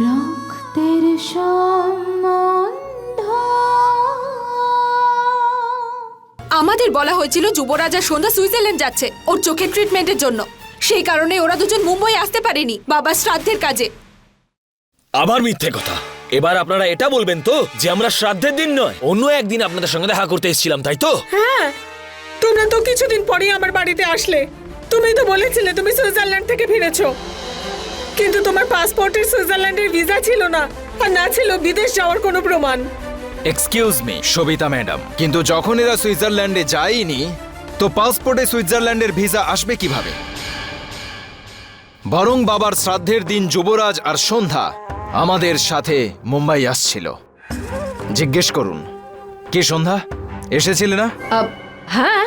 রক্তের সম্বন্ধ। আমাদের বলা হয়েছিল যুবরাজ আর সন্ধ্যা সুইজারল্যান্ড যাচ্ছে ওর চোখের ট্রিটমেন্টের জন্য। সেই কারণে ওরা দুজন মুম্বই আসতে পারেনি বাবার শ্রাদ্ধের কাজে। আবার মিথ্যে কথা। এবার আপনারা এটা বলবেন তো যে আমরা শ্রাদ্ধের দিন নয় অন্য একদিন আপনাদের সঙ্গে দেখা করতে এসেছিলাম তাই তো? হ্যাঁ তোমরা তো কিছুদিন পরেই আমার বাড়িতে আসলে। তুমি তো বলেছিলে তুমি সুইজারল্যান্ড থেকে ফিরেছো। কিন্তু তোমার পাসপোর্টের সুইজারল্যান্ডের ভিসা ছিল না আর না ছিল বিদেশ যাওয়ার কোনো প্রমাণ। এক্সকিউজ মি সবিতা ম্যাডাম কিন্তু যখন এরা সুইজারল্যান্ডে যায়নি তো পাসপোর্টে সুইজারল্যান্ডের ভিসা আসবে কীভাবে? বরং বাবার শ্রাদ্ধের দিন যুবরাজ আর সন্ধ্যা আমাদের সাথে মুম্বাই আসছিল। জিজ্ঞেস করুন কি সন্ধ্যা এসেছিলে না? হ্যাঁ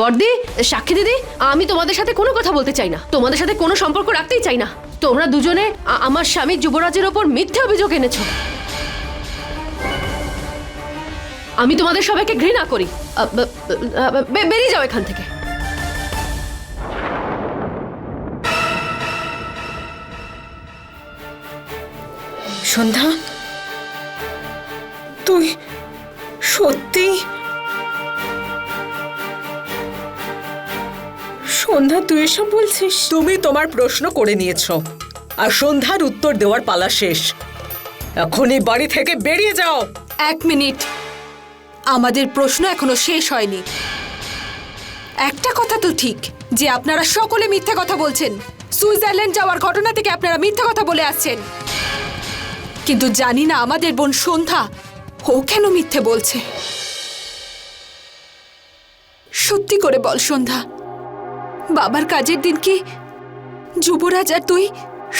বড়দি সাক্ষী দিদি, আমি তোমাদের সাথে কোনো কথা বলতে চাই না। তোমাদের সাথে কোনো সম্পর্ক রাখতেই চাই না। তোমরা দুজনে আমার স্বামী যুবরাজের ওপর মিথ্যে অভিযোগ এনেছো। আমি তোমাদের সবাইকে ঘৃণা করি। বেরিয়ে যাও এখান থেকে। সন্ধ্যা, তুই সত্যি সন্ধ্যা তুই এসব বলছিস? তুমি তোমার প্রশ্ন করে নিয়েছো। আর সন্ধ্যার উত্তর দেওয়ার পালা শেষ। এখনই বাড়ি থেকে বেরিয়ে যাও। এক মিনিট। আমাদের প্রশ্ন এখনও শেষ হয়নি। একটা কথা তো ঠিক যে আপনারা সকলে মিথ্যা কথা বলছেন। সুইজারল্যান্ড যাওয়ার ঘটনা থেকে আপনারা মিথ্যা কথা বলে আসছেন। কিন্তু জানি না আমাদের বোন সন্ধ্যা ও কেন মিথ্যে বলছে? সত্যি করে বল সন্ধ্যা। বাবার কাজের দিন কি? যুবরাজ আর তুই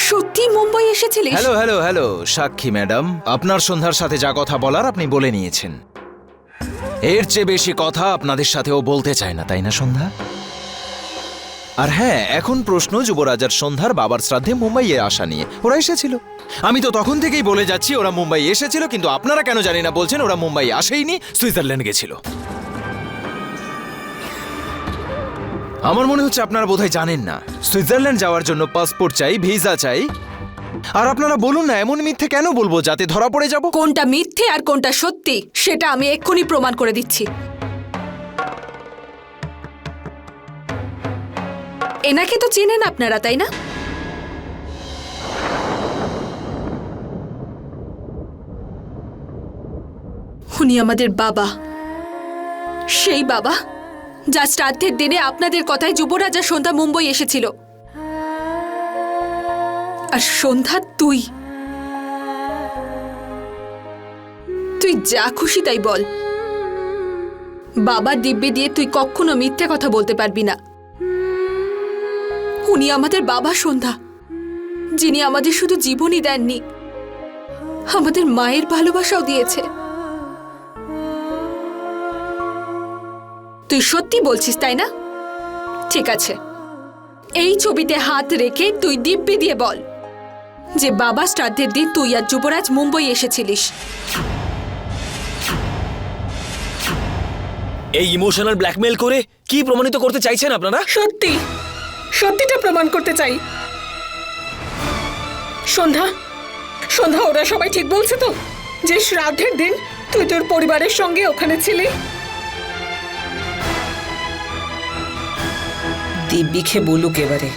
সত্যি Mumbai এসেছিলিস? Hello hello hello, Sakshi madam. আপনার সন্ধ্যার সাথে যা কথা বলার আপনি বলে নিয়েছেন। এর চেয়ে বেশি কথা আপনাদের সাথেও বলতে চায় না, তাই না সন্ধ্যা? আর হ্যাঁ এখন প্রশ্ন যুবরাজার সন্ধ্যার বাবার শ্রাদ্ধে মুম্বাইয়ে আসা নিয়ে। ওরা এসেছিল। আমি তো তখন থেকেই বলে যাচ্ছি, ওরা মুম্বাই এসেছিল, কিন্তু আপনারা কেন জানি না বলছেন, ওরা মুম্বাই আসেইনি, সুইজারল্যান্ড গেছিল। আমার মনে হচ্ছে আপনারা বোধহয় জানেন না। সুইজারল্যান্ড যাওয়ার জন্য পাসপোর্ট চাই, ভিসা চাই। আর আপনারা বলুন না, এমন মিথ্যে কেন বলব যাতে ধরা পড়ে যাব? কোনটা মিথ্যে আর কোনটা সত্যি, সেটা আমি এক্ষুনি প্রমাণ করে দিচ্ছি। এনাকে তো চেনেন আপনারা, তাই না? উনি আমাদের বাবা। সেই বাবা? যা শ্রাদ্ধের দিনে আপনাদের কথায় যুবরাজা সন্ধ্যা মুম্বই এসেছিল। আর সন্ধ্যা, তুই? তুই যা খুশি তাই বল। বাবা দিব্যে দিয়ে তুই কখনো মিথ্যে কথা বলতে পারবি না। উনি আমাদের বাবা সন্ধ্যা, যিনি আমাদের শুধু জীবনই দেননি, আমাদের মায়ের ভালোবাসাও দিয়েছে। তুই সত্যি বলছিস তাই না? ঠিক আছে। এই ছবিতে হাত রেখে তুই দিব্যি দিয়ে বল যে বাবা শ্রাদ্ধের দিন তুই আর যুবরাজ মুম্বই এসেছিলিস। এই ইমোশনাল ব্ল্যাকমেল করে কি প্রমাণিত করতে চাইছেন আপনারা? সত্যি। সত্যিটা প্রমাণ করতে চাই। সন্ধ্যা সন্ধ্যা ওরা সবাই ঠিক বলছে তো? যে শ্রাদ্ধের দিন তুই তোর পরিবারের সঙ্গে ওখানে ছিলি? দিব্যি খে বলুক এবারে।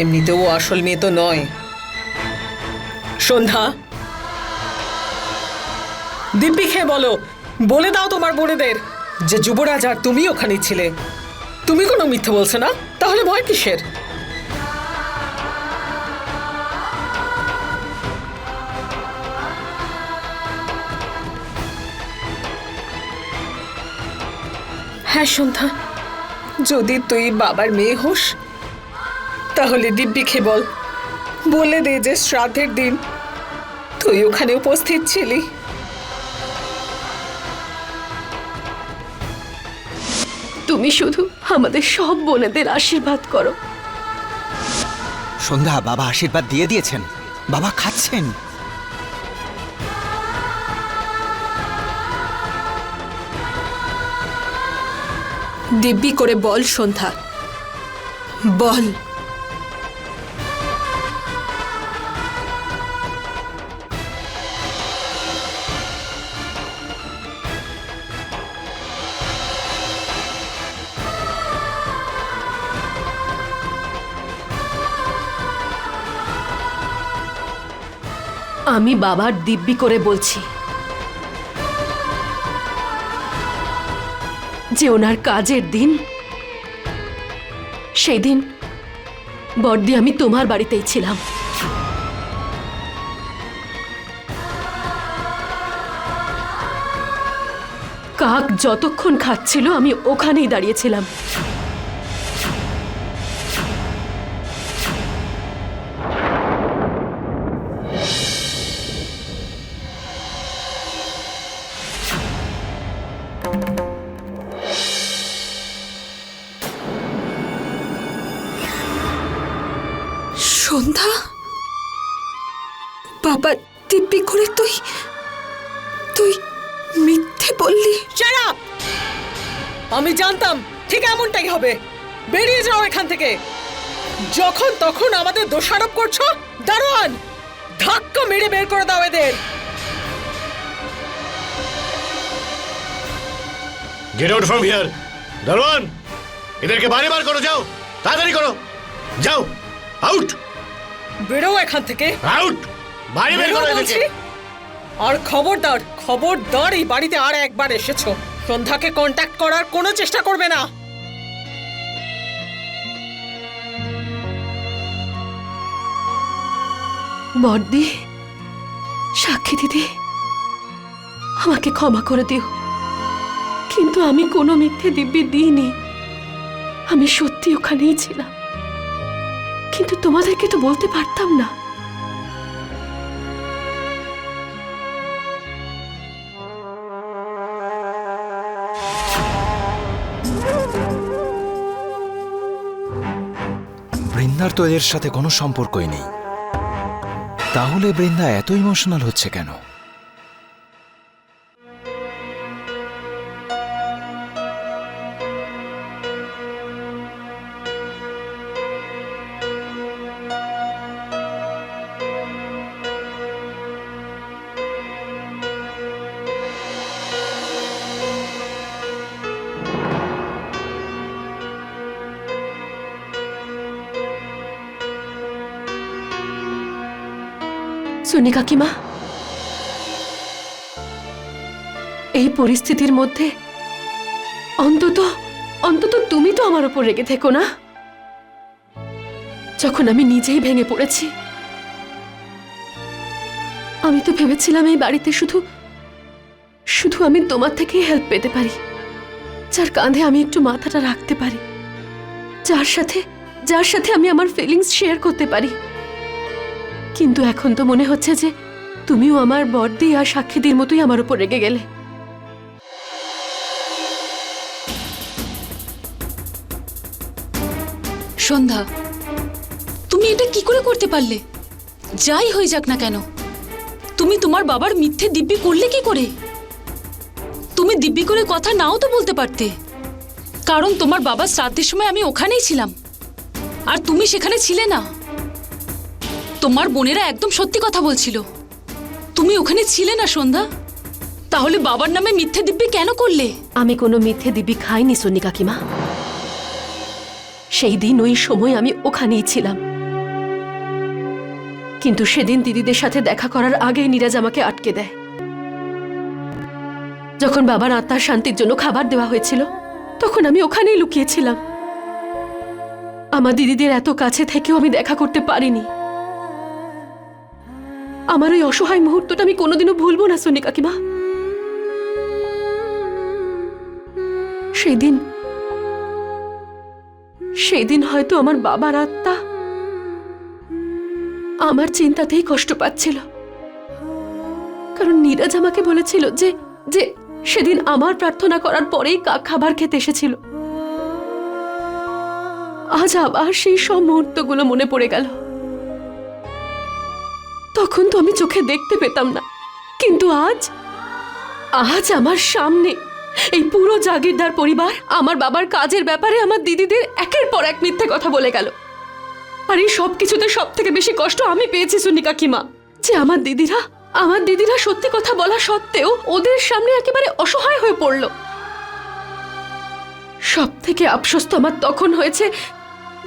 এমনিতেও আসল মেয়ে তো নয়। সন্ধ্যা। দিব্যি খেয়ে বলো, বলে দাও তোমার বোনেদের যে যুবরাজ আর তুমি ওখানে ছিলে। তুমি কোনো মিথ্যে বলছো না? তাহলে ভয় কিসের? হ্যাঁ সন্ধ্যা। যদি তুই বাবার মেয়ে হোস তাহলে দিব্যি খে বল বলে দে যে শ্রাদ্ধের দিন তুই ওখানে উপস্থিত ছিলি। তুমি শুধু আমাদের সব বোনেদের আশীর্বাদ করো। সন্ধ্যা বাবা আশীর্বাদ দিয়ে দিয়েছেন। বাবা খাচ্ছেন। দিব্যি করে বল সন্ধ্যা। বল। আমি বাবার দিব্যি করে বলছি। যে ওনার কাজের দিন, সেই দিন বর্দি আমি তোমার বাড়িতেই ছিলাম। কাক যতক্ষণ খাচ্ছিল আমি ওখানেই দাঁড়িয়েছিলাম। আমি জানতাম ঠিক এমনটাই হবে। বেরিয়ে যাও এখান থেকে। যখন তখন আমাদের দোষারোপ করছ দারোয়ান ধাক্কা মেরে বের করে দাও এদের। গেট আউট ফ্রম হিয়ার দারোয়ান এদেরকে বাইরে বার করো যাও। তাড়াতাড়ি করো। যাও। আউট বেরো এখান থেকে। আউট বাইরে বের বেরো করো। এদেরকে। আর খবরদার খবরদার এই বাড়িতে আর একবার এসেছ। সন্ধ্যাকে কন্ট্যাক্ট করার কোনো চেষ্টা করবে না। বর্দি, সাক্ষী দিদি, আমাকে ক্ষমা করে দিও। কিন্তু আমি কোনো মিথ্যে দিব্যি দিইনি। আমি সত্যি ওখানেই ছিলাম। কিন্তু তোমাদেরকে তো বলতে পারতাম না। তো এর সাথে কোনো সম্পর্কই নেই। তাহলে বৃন্দা এত ইমোশনাল হচ্ছে কেন? সুনি কাকিমা। এই পরিস্থিতির মধ্যে অন্তত অন্তত তুমি তো আমার উপর রেগে থেকো না। যখন আমি নিজেই ভেঙে পড়েছি, আমি তো ভেবেছিলাম এই বাড়িতে শুধু শুধু আমি তোমার থেকেই হেল্প পেতে পারি, যার কাঁধে আমি একটু মাথাটা রাখতে পারি, যার সাথে যার সাথে আমি আমার ফিলিংস শেয়ার করতে পারি। কিন্তু এখন তো মনে হচ্ছে যে তুমিও আমার বর্দি আর সাক্ষীদের মতোই আমার উপর রেগে গেলে। সন্ধ্যা, তুমি এটা কি করে করতে পারলে? যাই হয়ে যাক না কেন। তুমি তোমার বাবার মিথ্যে দিব্যি করলে কি করে? তুমি দিব্যি করে কথা নাও তো বলতে পারতে। কারণ তোমার বাবার শ্রাদ্ধের সময় আমি ওখানেই ছিলাম। আর তুমি সেখানে ছিলে না। তোমার বোনেরা একদম সত্যি কথা বলছিল। তুমি ওখানে ছিলে না, সন্ধ্যা। তাহলে বাবার নামে মিথ্যে দিব্যি কেন করলে? আমি কোনো মিথ্যে দিব্যি খাইনি, সন্নি কাকিমা। সেই দিন, ওই সময় আমি ওখানেই ছিলাম। কিন্তু সেদিন দিদিদের সাথে দেখা করার আগেই নীরাজ আমাকে আটকে দেয়। যখন বাবার আত্মার শান্তির জন্য খাবার দেওয়া হয়েছিল, তখন আমি ওখানেই লুকিয়েছিলাম। আমার দিদিদের এত কাছে থেকেও আমি দেখা করতে পারিনি। আমার ওই অসহায় মুহূর্তটা আমি কোনোদিনও ভুলবো না সন্নি কাকিমা। সেদিন সেদিন হয়তো আমার বাবার আত্মা আমার চিন্তাতেই কষ্ট পাচ্ছিল। কারণ নীরাজ আমাকে বলেছিল যে যে সেদিন আমার প্রার্থনা করার পরেই খাবার খেতে এসেছিল। আজ আবার সেই সব মুহূর্তগুলো মনে পড়ে গেল। তখন তো আমি চোখে দেখতে পেতাম না। কিন্তু আজ আজ আমার সামনে এই পুরো জাগিরদার পরিবার আমার বাবার কাজের ব্যাপারে আমার দিদিদের একের পর এক মিথ্যে কথা বলে গেল। আর এই সব কিছুতে সব থেকে বেশি কষ্ট আমি পেয়েছি সুনি কাকিমা যে আমার দিদিরা আমার দিদিরা সত্যি কথা বলা সত্ত্বেও ওদের সামনে একেবারে অসহায় হয়ে পড়ল। সব থেকে আফসোস তো আমার তখন হয়েছে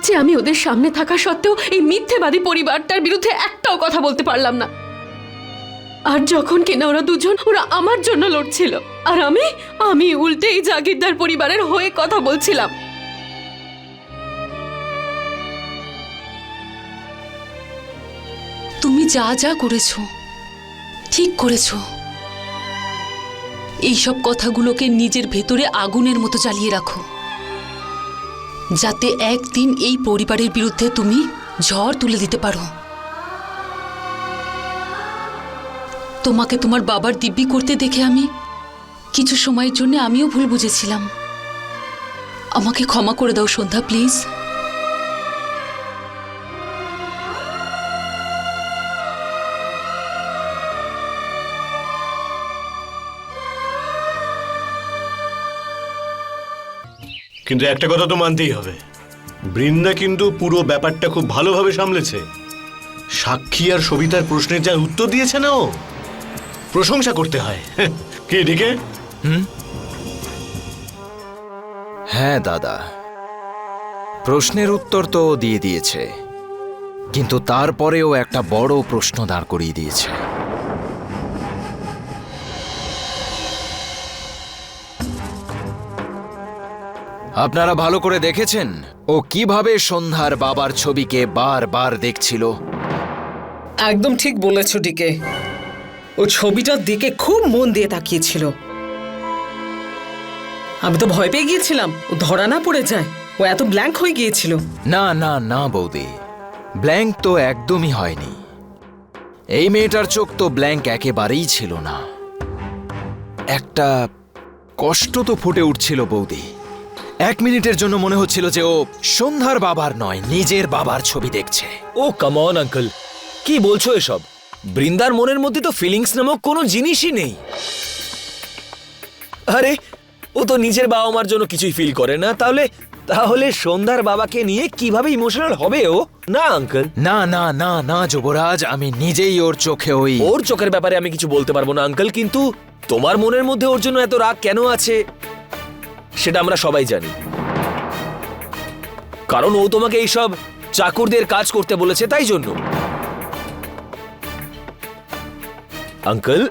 যে আমি ওদের সামনে থাকা সত্ত্বেও এই মিথ্যেবাদী পরিবারটার বিরুদ্ধে একটাও কথা বলতে পারলাম না। আর যখন কিনা ওরা দুজন, ওরা আমার জন্য লড়ছিল। আর আমি আমি উল্টে এই জাগিরদার পরিবারের হয়ে কথা বলছিলাম। তুমি যা যা করেছ, ঠিক করেছ। এইসব কথাগুলোকে নিজের ভেতরে আগুনের মতো চালিয়ে রাখো। যাতে একদিন এই পরিবারের বিরুদ্ধে তুমি ঝড় তুলে দিতে পারো। তোমাকে তোমার বাবার দিব্যি করতে দেখে আমি কিছু সময়ের জন্য আমিও ভুল বুঝেছিলাম। আমাকে ক্ষমা করে দাও সন্ধ্যা, প্লিজ। কিন্তু একটা কথা তো মানতেই হবে। বৃন্দা কিন্তু পুরো ব্যাপারটা খুব ভালোভাবে সামলেছে। সাক্ষী আর সবিতার প্রশ্নের যা উত্তর দিয়েছে না ও? প্রশংসা করতে হয়। কে এদিকে হ্যাঁ দাদা। প্রশ্নের উত্তর তো দিয়ে দিয়েছে। কিন্তু তারপরেও একটা বড় প্রশ্ন দাঁড় করিয়ে দিয়েছে। আপনারা ভালো করে দেখেছেন? ও কীভাবে সন্ধ্যার বাবার ছবিকে বারবার দেখছিল? একদম ঠিক বলেছ ডিকে। ও ছবিটার দিকে খুব মন দিয়ে তাকিয়েছিল। আমি তো ভয় পেয়ে গিয়েছিলাম ও ধরা না পড়ে যায় ও এত ব্ল্যাঙ্ক হয়ে গিয়েছিল। না না না বৌদি। ব্ল্যাঙ্ক তো একদমই হয়নি। এই মেয়েটার চোখ তো ব্ল্যাঙ্ক একেবারেই ছিল না। একটা কষ্ট তো ফুটে উঠছিল বৌদি। এক মিনিটের জন্য মনে হচ্ছিল যে ও সন্ধ্যার বাবার নয় নিজের বাবার ছবি দেখছে। ও কামন আঙ্কল কি বলছো এসব? বৃন্দার মনের মধ্যে তো ফিলিংস নামক কোনো জিনিসই নেই। আরে ও তো নিজের বাবা মার জন্য কিছুই ফিল করে না তাহলে তাহলে সন্ধ্যার বাবাকে নিয়ে কীভাবে ইমোশনাল হবে ও? না আঙ্কেল না না না না যুবরাজ আমি নিজেই ওর চোখে ওই ওর চোখের ব্যাপারে আমি কিছু বলতে পারব না আঙ্কেল কিন্তু তোমার মনের মধ্যে ওর জন্য এত রাগ কেন আছে? সেটা আমরা সবাই জানি। কারণ ও তোমাকে এইসব চাকরদের কাজ করতে বলেছে, তাই জন্য। আঙ্কেল,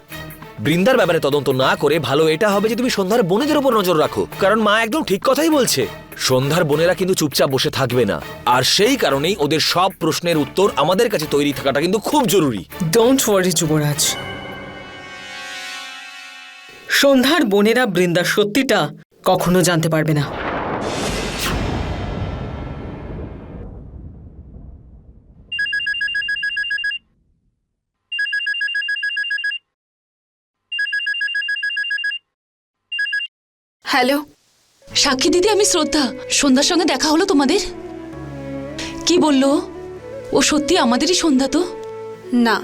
বৃন্দার ব্যাপারে তদন্ত না করে ভালো এটা হবে যে তুমি সন্ধ্যার বোনেদের উপর নজর রাখো। কারণ মা একদম ঠিক কথাই বলছে। সন্ধ্যার বোনেরা কিন্তু চুপচাপ বসে থাকবে না। আর সেই কারণেই ওদের সব প্রশ্নের উত্তর আমাদের কাছে তৈরি থাকাটা কিন্তু খুব জরুরি। Don't worry Yuvraj. সন্ধ্যার বোনেরা বৃন্দার সত্যিটা কখনো জানতে পারবে না। হ্যালো সাক্ষী দিদি আমি শ্রদ্ধা। সন্ধ্যার সঙ্গে দেখা হলো তোমাদের? কি বলল? ও সত্যি আমাদেরই সন্ধ্যা তো? না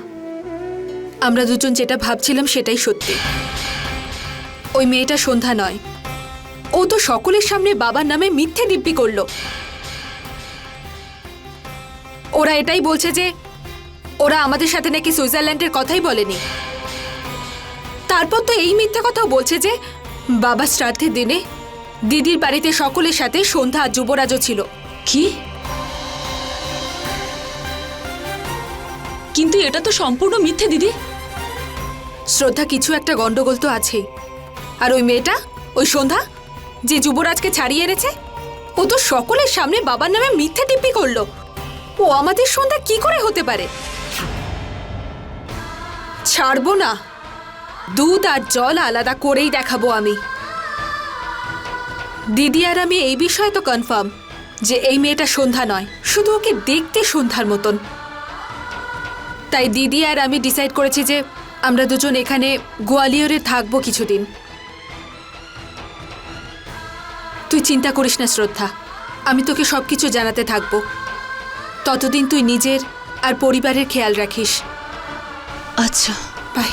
আমরা দুজন যেটা ভাবছিলাম সেটাই সত্যি। ওই মেয়েটা সন্ধ্যা নয় ও তো সকলের সামনে বাবার নামে মিথ্যে দিব্যি করল। ওরা এটাই বলছে যে ওরা আমাদের সাথে নাকি সুইজারল্যান্ডের কথাই বলেনি। তারপর তো এই মিথ্যে কথাও বলছে যে বাবা শ্রাদ্ধের দিনে দিদির বাড়িতে সকলের সাথে সন্ধ্যা আর যুবরাজও ছিল। কি? কিন্তু এটা তো সম্পূর্ণ মিথ্যে দিদি। শ্রদ্ধা কিছু একটা গন্ডগোল তো আছেই। আর ওই মেয়েটা? ওই সন্ধ্যা? যে যুবরাজকে ছাড়িয়ে এনেছে? ও তো সকলের সামনে বাবার নামে মিথ্যে টিপ্পি করল। ও আমাদের সন্ধ্যা কি করে হতে পারে? ছাড়বো না। দুধ আর জল আলাদা করেই দেখাবো আমি। দিদি আর আমি এই বিষয়ে তো কনফার্ম যে এই মেয়েটা সন্ধ্যা নয়, শুধু ওকে দেখতে সন্ধ্যার মতন। তাই দিদি আর আমি ডিসাইড করেছি যে আমরা দুজন এখানে গোয়ালিয়রে থাকব কিছুদিন। তুই চিন্তা করিস না শ্রদ্ধা। আমি তোকে সব কিছু জানাতে থাকব। ততদিন তুই নিজের আর পরিবারের খেয়াল রাখিস। আচ্ছা। বাই।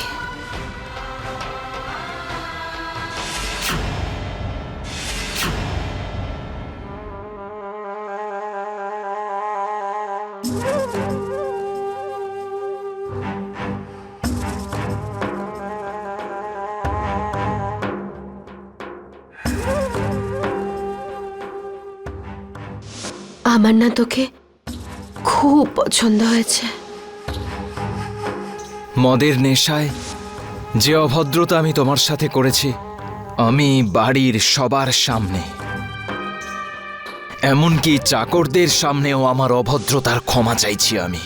আমার না তোকে খুব পছন্দ হয়েছে। মদের নেশায় যে অভদ্রতা আমি তোমার সাথে করেছি আমি বাড়ির সবার সামনে। এমনকি চাকরদের সামনেও আমার অভদ্রতার ক্ষমা চাইছি আমি।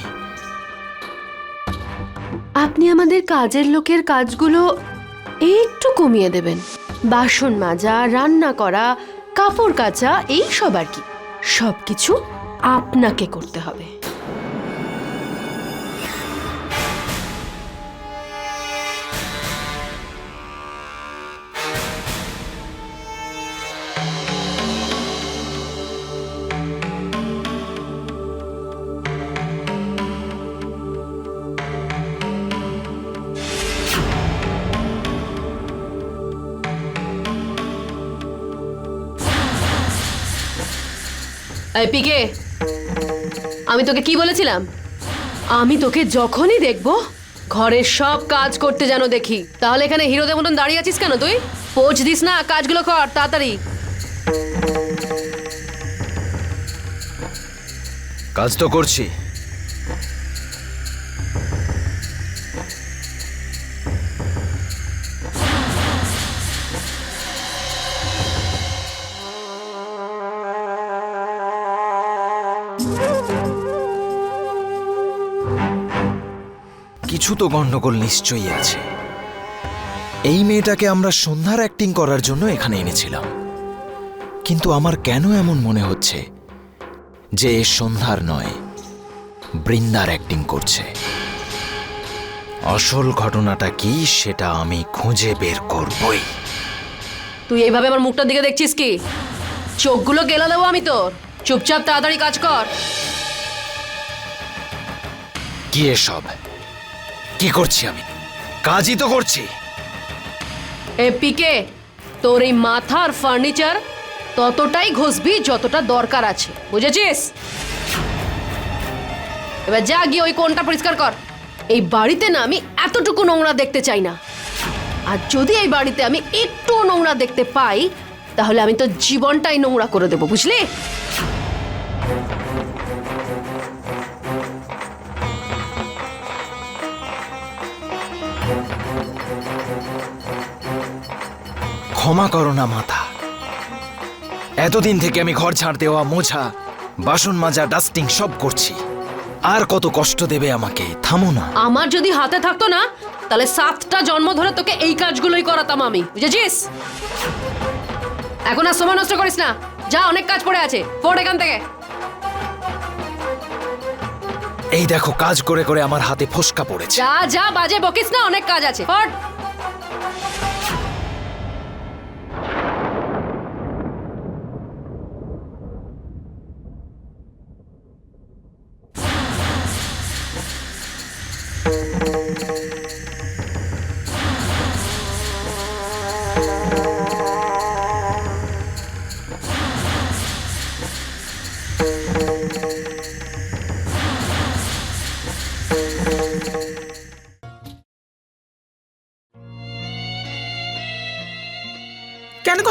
আপনি আমাদের কাজের লোকের কাজগুলো একটু কমিয়ে দেবেন। বাসন মাজা রান্না করা কাপড় কাচা এই সব আর কি। সব কিছু আপনাকে করতে হবে। পিকে আমি তোকে কি বলেছিলাম? আমি তোকে যখনই দেখব, ঘরের সব কাজ করতে যেন দেখি। তাহলে এখানে হিরোদের মতন দাঁড়িয়ে আছিস কেন তুই? পৌঁছ দিস না, কাজগুলো কর, তাড়াতাড়ি। কাজ তো করছি। কিছু তো গন্ডগোল নিশ্চয়ই আছে। এই মেয়েটাকে আমরা সন্ধ্যার অ্যাক্টিং করার জন্য এখানে এনেছিলাম। কিন্তু আমার কেন এমন মনে হচ্ছে যে এ সন্ধ্যার নয় বৃন্দার অ্যাক্টিং করছে? আসল ঘটনাটা কি সেটা আমি খুঁজে বের করবই। তুই এইভাবে আমার মুখটার দিকে দেখছিস কি? চোখগুলো গেলা দেবো আমি তোর। চুপচাপ তাড়াতাড়ি কাজ কর। কি এসব? কি করছি আমি? কাজই তো করছি। এ, পিকে, তোর এই মাথার ফার্নিচার ততটাই ঘষবি যতটা দরকার আছে, বুঝেছিস? এবার যা গিয়ে ওই কোনটা পরিষ্কার কর। এই বাড়িতে না আমি এতটুকু নোংরা দেখতে চাই না। আর যদি এই বাড়িতে আমি একটু নোংরা দেখতে পাই, তাহলে আমি তো জীবনটাই নোংরা করে দেবো, বুঝলি? ক্ষমা করো না মাথা এতদিন থেকে আমি ঘর ঝাড় দেওয়া মোছা বাসন মাজা ডাস্টিং সব করছি। আর কত কষ্ট দেবে আমাকে থামো না। আমার যদি হাতে থাকতো না তাহলে সাতটা জন্ম ধরে তোকে এই কাজগুলোই করাতাম আমি বুঝেছিস? এখন আর সময় নষ্ট করিস না। যা অনেক কাজ পড়ে আছে। পড় এখান থেকে। এই দেখো কাজ করে করে আমার হাতে ফোসকা পড়েছে। যা যা বাজে বকিস না অনেক কাজ আছে। পড়।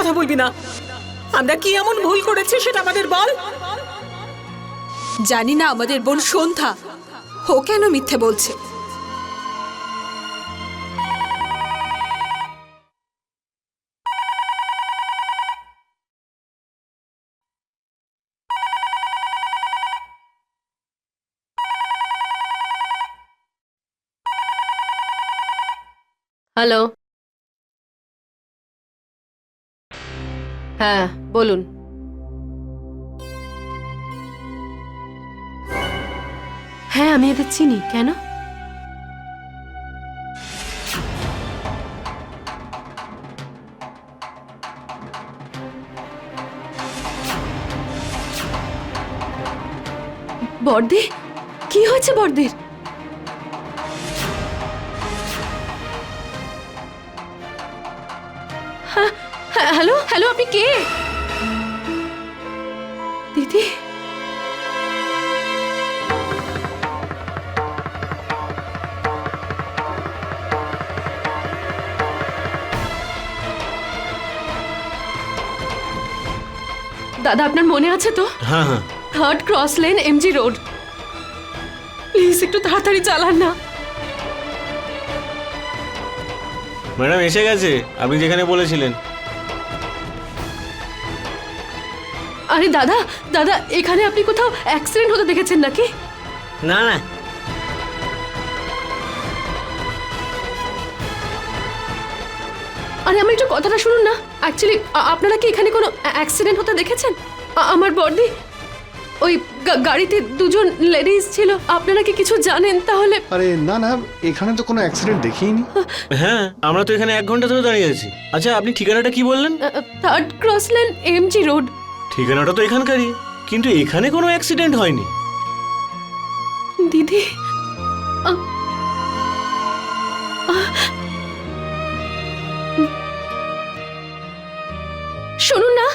কথা বলবি না। আমরা কি এমন ভুল করেছি সেটা আমাদের বল। জানি না আমাদের বোন সন্ধ্যা। ও কেন মিথ্যে বলছে? হ্যালো হ্যাঁ বলুন। হ্যাঁ আমি এদের চিনি কেন? বর্দি কি হয়েছে বর্দির হ্যালো আপনি কে? দিদি? দাদা আপনার মনে আছে তো? হ্যাঁ হ্যাঁ। Third cross lane MG road. Please একটু তাড়াতাড়ি চালান না। ম্যাডাম এসে গেছে। আপনি যেখানে বলেছিলেন। আরে দাদা দাদা এখানে আপনি কোথাও অ্যাক্সিডেন্ট হতে দেখেছেন নাকি? না না। আরে আমার একটু কথাটা শুনুন না। অ্যাকচুয়ালি আপনারা কি এখানে কোনো অ্যাক্সিডেন্ট হতে দেখেছেন? আমার বর্দি ওই গা- গাড়িতে দুজন লেডিস ছিল। আপনারা কি কিছু জানেন তাহলে? আরে না না এখানে তো কোনো অ্যাক্সিডেন্ট দেখিনি। হ্যাঁ আমরা তো এখানে এক ঘণ্টা ধরে দাঁড়িয়ে আছি। আচ্ছা আপনি ঠিকানাটা কি বললেন? Third cross lane MG road ঠিকানাটা তো এখানকারই কিন্তু এখানে কোনো অ্যাক্সিডেন্ট হয়নি। দিদি শুনুন না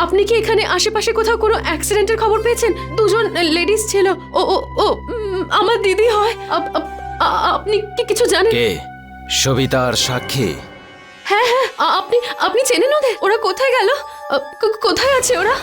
আপনি কি এখানে আশেপাশে কোথাও কোনো অ্যাক্সিডেন্টের খবর পেয়েছেন? দুজন লেডিস ছিল ও ও ও উম, আমার দিদি হয়। আপ- আপ- আপনি কি কিছু জানেন? কে? সবিতা আর সাক্ষী? হ্যাঁ হ্যাঁ আপনি আপনি চেনেন ওদের? ওরা কোথায় গেল? কোথায় আছে ওরা?